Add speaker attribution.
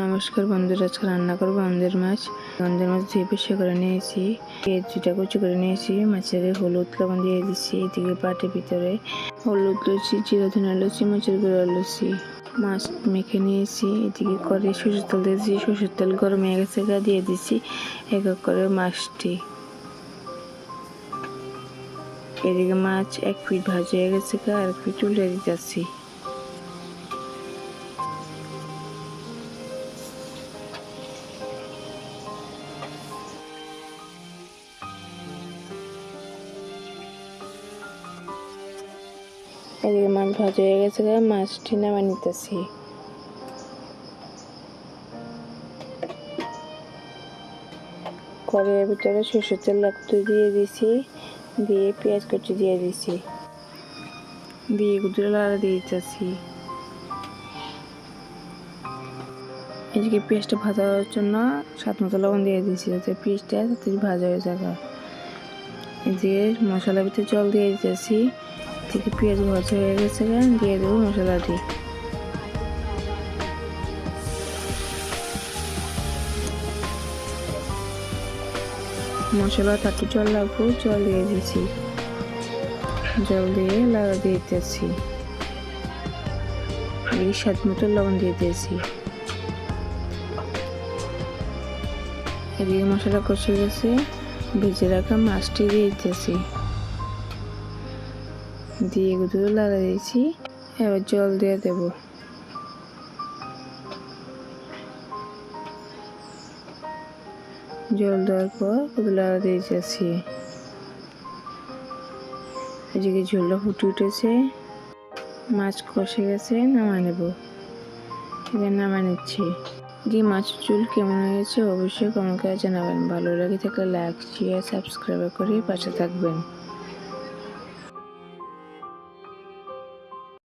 Speaker 1: নমস্কার বন্ধুরা, আজকে রান্না করব আমাদের মাছ। আমাদের মাছ ধুয়ে বেশি করে নিয়েছি পেঁয়াজটা কুচি করে নিয়েছি, মাছের হলুদ লবণ দিয়ে দিচ্ছি, এদিকে পাটের ভিতরে হলুদ লুচি, জিরা ধনে লুচি মাছের গুঁড়ো লুচি। মাছ মেখে নিয়েছি, এদিকে করে সরষের তেল দিয়েছি সরষের তেল গরম হয়ে গেছে, গা দিয়ে দিচ্ছি এক এক করে মাছটি। এদিকে মাছ এক পিঠ ভাজা হয়ে গেছে, গা আর এক পিঠ উল্টে দিতেছি এদিকে মাছ ভাজা হয়ে গেছে মাছটি নামা নিতেছি। কড়াইয়ের ভিতরে সরষের তেল রক্ত দিয়ে দিছি, দিয়ে পেঁয়াজ কুচি দিয়ে দিছি, দিয়ে গুদুরে লাড়া দিতেছি। এদিকে পেঁয়াজটা ভাজা হওয়ার জন্য সাত মতো লবণ দিয়ে দিয়েছি যাতে পেঁয়াজটা তাড়াতাড়ি ভাজা হয়ে যাবে এদিকে মশলার ভিতরে জল দিয়ে দিতেছি এদিকে পেঁয়াজ ভাজা হয়ে গেছে দিয়ে দেবো মশলাটি মশলা তাকে জল লাগবো, জল দিয়ে দিয়েছি। জল দিয়ে লাগা দিয়ে দিতেছি এই স্বাদ মতো লবণ দিয়ে দিয়েছি। এদিকে মশলা কষে গেছে, ভেজে রাখা মাছটি দিয়ে দিতেছি দিয়ে গুঁড়ো লাগা দিয়েছি। এবার জল দিয়ে দেবো। জল দেওয়ার পর গুঁড়ো লাগা দিয়ে দিতেছি এদিকে ঝোলটা ফুটে উঠেছে। মাছ কষে গেছে নামা নেব। এবার নামা নিচ্ছি। যে মাছ চুল কেমন হয়েছে অবশ্যই কমেন্ট করে জানাবেন। ভালো লাগে থাকলে লাইক শেয়ার সাবস্ক্রাইব করে পাশে থাকবেন।